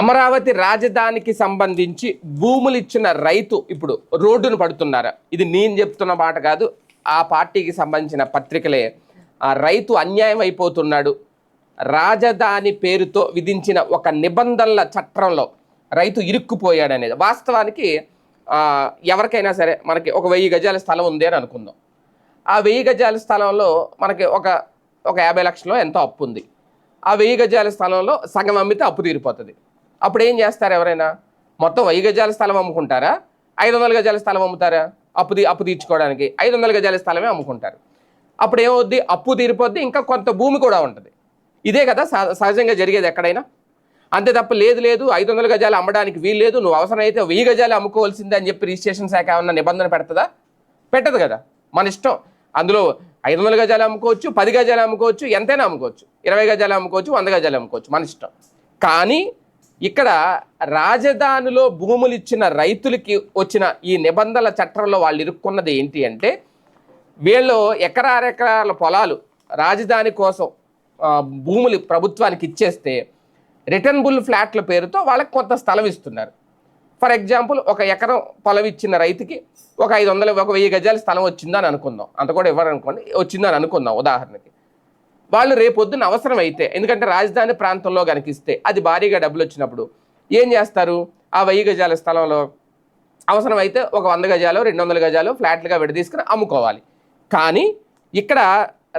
అమరావతి రాజధానికి సంబంధించి భూములు ఇచ్చిన రైతు ఇప్పుడు రోడ్డును పడుతున్నారా. ఇది నేను చెప్తున్న మాట కాదు ఆ పార్టీకి సంబంధించిన పత్రికలే. ఆ రైతు అన్యాయం అయిపోతున్నాడు. రాజధాని పేరుతో విధించిన ఒక నిబంధనల చట్టంలో రైతు ఇరుక్కుపోయాడు అనేది వాస్తవానికి ఎవరికైనా సరే మనకి ఒక వెయ్యి గజాల స్థలం ఉంది అని అనుకుందాం. ఆ వెయ్యి గజాల స్థలంలో మనకి ఒక ఒక యాభై లక్షలు ఎంతో అప్పు ఉంది ఆ వెయ్యి గజాల స్థలంలో సగం అమ్మితే అప్పు తీరిపోతుంది. అప్పుడు ఏం చేస్తారు ఎవరైనా? మొత్తం వెయ్యి గజాల స్థలం అమ్ముకుంటారా? ఐదు వందల గజాల స్థలం అమ్ముతారా? అప్పు అప్పు తీర్చుకోవడానికి ఐదు వందల గజాల స్థలమే అమ్ముకుంటారు. అప్పుడు ఏమవుద్ది అప్పు తీరిపోద్ది ఇంకా కొంత భూమి కూడా ఉంటుంది. ఇదే కదా సహ- సహజంగా జరిగేది ఎక్కడైనా? అంతే తప్ప లేదు లేదు ఐదు వందల గజాలు అమ్మడానికి వీలు లేదు నువ్వు అవసరమైతే వెయ్యి గజాలు అమ్ముకోవాల్సిందే అని చెప్పి రిజిస్ట్రేషన్ శాఖ ఏమన్నా నిబంధన పెడుతుందా? పెట్టదు కదా మన ఇష్టం. అందులో ఐదు వందల గజాలు అమ్ముకోవచ్చు పది గజాలు అమ్ముకోవచ్చు ఎంతైనా అమ్ముకోవచ్చు. ఇరవై గజాలు అమ్ముకోవచ్చు వంద గజాలు అమ్ముకోవచ్చు మన ఇష్టం. కానీ ఇక్కడ రాజధానిలో భూములు ఇచ్చిన రైతులకి వచ్చిన ఈ నిబంధనల చట్టంలో వాళ్ళు ఇరుక్కున్నది ఏంటి అంటే వీళ్ళు ఎకరారెకరాల పొలాలు రాజధాని కోసం భూములు ప్రభుత్వానికి ఇచ్చేస్తే రిటర్న్బుల్ ఫ్లాట్ల పేరుతో వాళ్ళకి కొంత స్థలం ఇస్తున్నారు. ఫర్ ఎగ్జాంపుల్ ఒక ఎకరం పొలం ఇచ్చిన రైతుకి ఒక ఐదు వందల ఒక వెయ్యి గజాల స్థలం వచ్చిందని అనుకుందాం. అంత కూడా ఇవ్వరనుకోండి వచ్చిందని అనుకుందాం ఉదాహరణకి. వాళ్ళు రేపొద్దున అవసరం అయితే ఎందుకంటే రాజధాని ప్రాంతంలో కనిపిస్తే అది భారీగా డబ్బులు వచ్చినప్పుడు ఏం చేస్తారు? ఆ వెయ్యి గజాల స్థలంలో అవసరమైతే ఒక వంద గజాలు రెండు వందల గజాలు ఫ్లాట్లుగా విడదీసుకుని అమ్ముకోవాలి. కానీ ఇక్కడ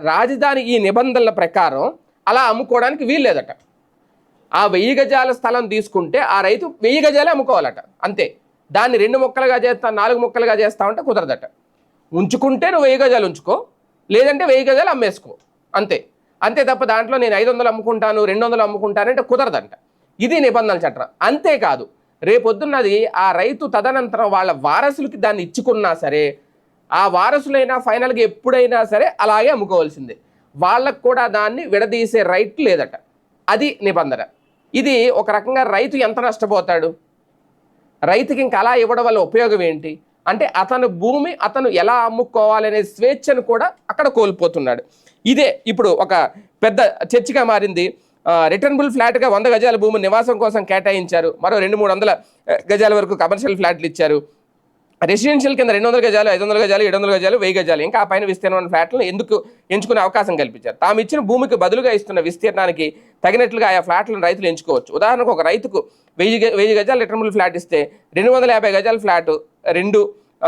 రాజధాని ఈ నిబంధనల ప్రకారం అలా అమ్ముకోవడానికి వీల్లేదట. ఆ వెయ్యి గజాల స్థలం తీసుకుంటే ఆ రైతు వెయ్యి గజాలే అమ్ముకోవాలట అంతే. దాన్ని రెండు ముక్కలుగా చేస్తా నాలుగు ముక్కలుగా చేస్తామంటే కుదరదట. ఉంచుకుంటే నువ్వు వెయ్యి గజాలు ఉంచుకో లేదంటే వెయ్యి గజాలు అమ్మేసుకో అంతే. అంతే తప్ప దాంట్లో నేను ఐదు వందలు అమ్ముకుంటాను రెండు వందలు అమ్ముకుంటానంటే కుదరదంట. ఇది నిబంధనల చట్టం. అంతేకాదు రేపొద్దున్నది ఆ రైతు తదనంతరం వాళ్ళ వారసులకి దాన్ని ఇచ్చుకున్నా సరే ఆ వారసులైనా ఫైనల్గా ఎప్పుడైనా సరే అలాగే అమ్ముకోవాల్సిందే. వాళ్ళకు కూడా దాన్ని విడదీసే రైట్ లేదట. అది నిబంధన. ఇది ఒక రకంగా రైతు ఎంత నష్టపోతాడు? రైతుకి ఇంకా అలా ఇవ్వడం వల్ల ఉపయోగం ఏంటి? అంటే అతను భూమి అతను ఎలా అమ్ముకోవాలనే స్వేచ్ఛను కూడా అక్కడ కోల్పోతున్నాడు. ఇదే ఇప్పుడు ఒక పెద్ద చర్చగా మారింది. రిటర్నబుల్ ఫ్లాట్గా వంద గజాల భూమి నివాసం కోసం కేటాయించారు. మరో రెండు మూడు వందల గజాల వరకు కమర్షియల్ ఫ్లాట్లు ఇచ్చారు. రెసిడెన్షియల్ కింద రెండు వందల గజాలు ఐదు వందల గజాలు ఏడు వందల గజాలు వెయ్యి గజాలు ఇంకా ఆ పైన విస్తీర్ణమైన ఫ్లాట్లను ఎందుకు ఎంచుకునే అవకాశం కల్పించారు? తాము ఇచ్చిన భూమికి బదులుగా ఇస్తున్న విస్తీర్ణానికి తగినట్లుగా ఆయా ఫ్లాట్లను రైతులు ఎంచుకోవచ్చు. ఉదాహరణకు ఒక రైతుకు వెయ్యి వెయ్యి గజాలు రిటర్నబుల్ ఫ్లాట్ ఇస్తే రెండు వందల యాభై గజాల ఫ్లాట్ రెండు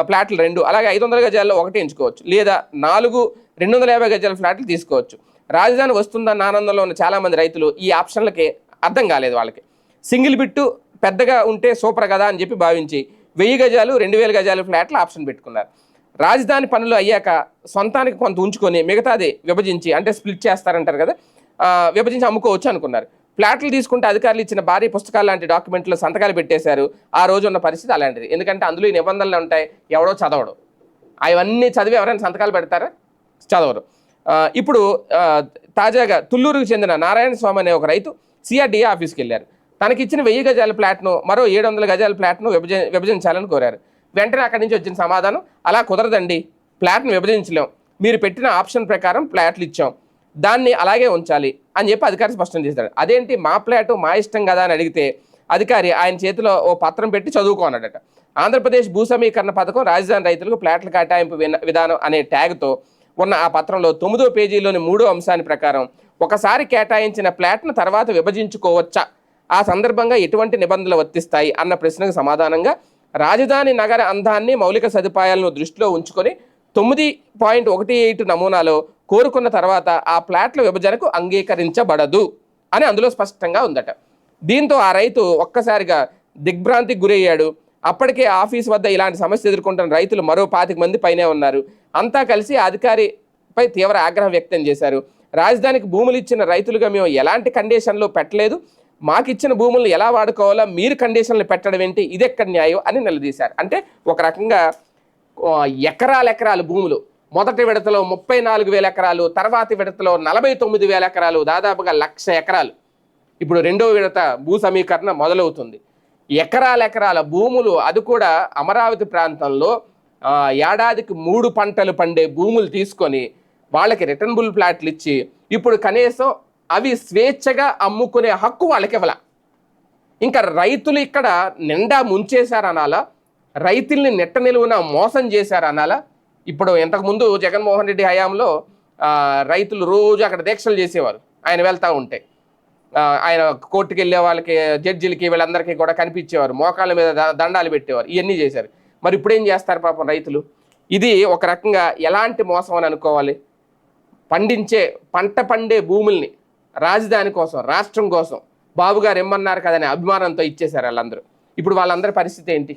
ఫ్లాట్లు రెండు అలాగే ఐదు వందల గజాల్లో ఒకటి ఎంచుకోవచ్చు. లేదా నాలుగు రెండు వందల యాభై గజాల ఫ్లాట్లు తీసుకోవచ్చు. రాజధాని వస్తుందన్న ఆనందంలో ఉన్న చాలామంది రైతులు ఈ ఆప్షన్లకి అర్థం కాలేదు వాళ్ళకి. సింగిల్ బిట్టు పెద్దగా ఉంటే సూపర్ కదా అని చెప్పి భావించి వెయ్యి గజాలు రెండు వేల గజాలు ఫ్లాట్లు ఆప్షన్ పెట్టుకున్నారు. రాజధాని పనులు అయ్యాక సొంతానికి కొంత ఉంచుకొని మిగతాది విభజించి అంటే స్ప్లిట్ చేస్తారంటారు కదా విభజించి అమ్ముకోవచ్చు అనుకున్నారు. ఫ్లాట్లు తీసుకుంటే అధికారులు ఇచ్చిన భారీ పుస్తకాలు లాంటి డాక్యుమెంట్లు సంతకాలు పెట్టేశారు. ఆ రోజు ఉన్న పరిస్థితి అలాంటిది. ఎందుకంటే అందులో ఈ నిబంధనలు ఉంటాయి ఎవడో చదవడు. అవన్నీ చదివి ఎవరైనా సంతకాలు పెడతారా? చదవరు. ఇప్పుడు తాజాగా తుళ్ళూరుకు చెందిన నారాయణ స్వామి అనే ఒక రైతు సిఆర్డీఏ ఆఫీస్కి వెళ్ళారు. తనకిచ్చిన వెయ్యి గజాల ప్లాట్ను మరో ఏడు వందల గజాల ప్లాట్ను విభజ విభజించాలని కోరారు. వెంటనే అక్కడి నుంచి వచ్చిన సమాధానం అలా కుదరదండి. ప్లాట్ను విభజించలేం. మీరు పెట్టిన ఆప్షన్ ప్రకారం ప్లాట్లు ఇచ్చాం. దాన్ని అలాగే ఉంచాలి అని చెప్పి అధికారి స్పష్టం చేశాడు అదేంటి? మా ప్లాటు మా ఇష్టం కదా అని అడిగితే అధికారి ఆయన చేతిలో ఓ పత్రం పెట్టి చదువుకోనడట ఆంధ్రప్రదేశ్ భూ సమీకరణ పథకం రాజధాని రైతులకు ప్లాట్ల కేటాయింపు విన- విధానం అనే ట్యాగ్తో ఉన్న ఆ పత్రంలో తొమ్మిదో పేజీలోని మూడో అంశాన్ని ప్రకారం ఒకసారి కేటాయించిన ప్లాట్ను తర్వాత విభజించుకోవచ్చా? ఆ సందర్భంగా ఎటువంటి నిబంధనలు వర్తిస్తాయి? అన్న ప్రశ్నకు సమాధానంగా రాజధాని నగర అందాన్ని మౌలిక సదుపాయాలను దృష్టిలో ఉంచుకొని తొమ్మిది పాయింట్ ఒకటి ఎయిట్ నమూనాలో కోరుకున్న తర్వాత ఆ ప్లాట్ల విభజనకు అంగీకరించబడదు అని అందులో స్పష్టంగా ఉందట. దీంతో ఆ రైతు ఒక్కసారిగా దిగ్భ్రాంతికి గురయ్యాడు. అప్పటికే ఆఫీస్ వద్ద ఇలాంటి సమస్య ఎదుర్కొంటున్న రైతులు మరో పాతిక మంది పైనే ఉన్నారు. అంతా కలిసి అధికారిపై తీవ్ర ఆగ్రహం వ్యక్తం చేశారు. రాజధానికి భూములు ఇచ్చిన రైతులుగా మేము ఎలాంటి కండిషన్లు పెట్టలేదు. మాకు ఇచ్చిన భూములను ఎలా వాడుకోవాలో మీరు కండిషన్లు పెట్టడం ఏంటి? ఇది ఎక్కడ న్యాయం అని నిలదీశారు. అంటే ఒక రకంగా ఎకరాల ఎకరాలు భూములు. మొదటి విడతలో ముప్పై నాలుగు వేల ఎకరాలు తర్వాతి విడతలో నలభై తొమ్మిది వేల ఎకరాలు దాదాపుగా లక్ష ఎకరాలు. ఇప్పుడు రెండో విడత భూ సమీకరణ మొదలవుతుంది. ఎకరాల ఎకరాల భూములు అది కూడా అమరావతి ప్రాంతంలో ఏడాదికి మూడు పంటలు పండే భూములు తీసుకొని వాళ్ళకి రిటర్నబుల్ ప్లాట్లు ఇచ్చి ఇప్పుడు కనీసం అవి స్వేచ్ఛగా అమ్ముకునే హక్కు వాళ్ళకి ఇవ్వాల. ఇంకా రైతులు ఇక్కడ నిండా ముంచేశారనాలా రైతుల్ని నెట్ట నిలువున మోసం చేశారనాలా. ఇప్పుడు ఇంతకుముందు జగన్మోహన్ రెడ్డి హయాంలో రైతులు రోజు అక్కడ దీక్షలు చేసేవారు. ఆయన వెళ్తూ ఉంటే. ఆయన కోర్టుకు వెళ్ళే వాళ్ళకి జడ్జిలకి వీళ్ళందరికీ కూడా కనిపించేవారు. మోకాళ్ళ మీద దండాలు పెట్టేవారు. ఇవన్నీ చేశారు. మరి ఇప్పుడేం చేస్తారు పాపం రైతులు? ఇది ఒక రకంగా ఎలాంటి మోసం అని అనుకోవాలి? పండించే పంట పండే భూముల్ని రాజధాని కోసం రాష్ట్రం కోసం బాబుగారు ఏమన్నారు కదనే అభిమానంతో ఇచ్చేశారు వాళ్ళందరూ. ఇప్పుడు వాళ్ళందరి పరిస్థితి ఏంటి?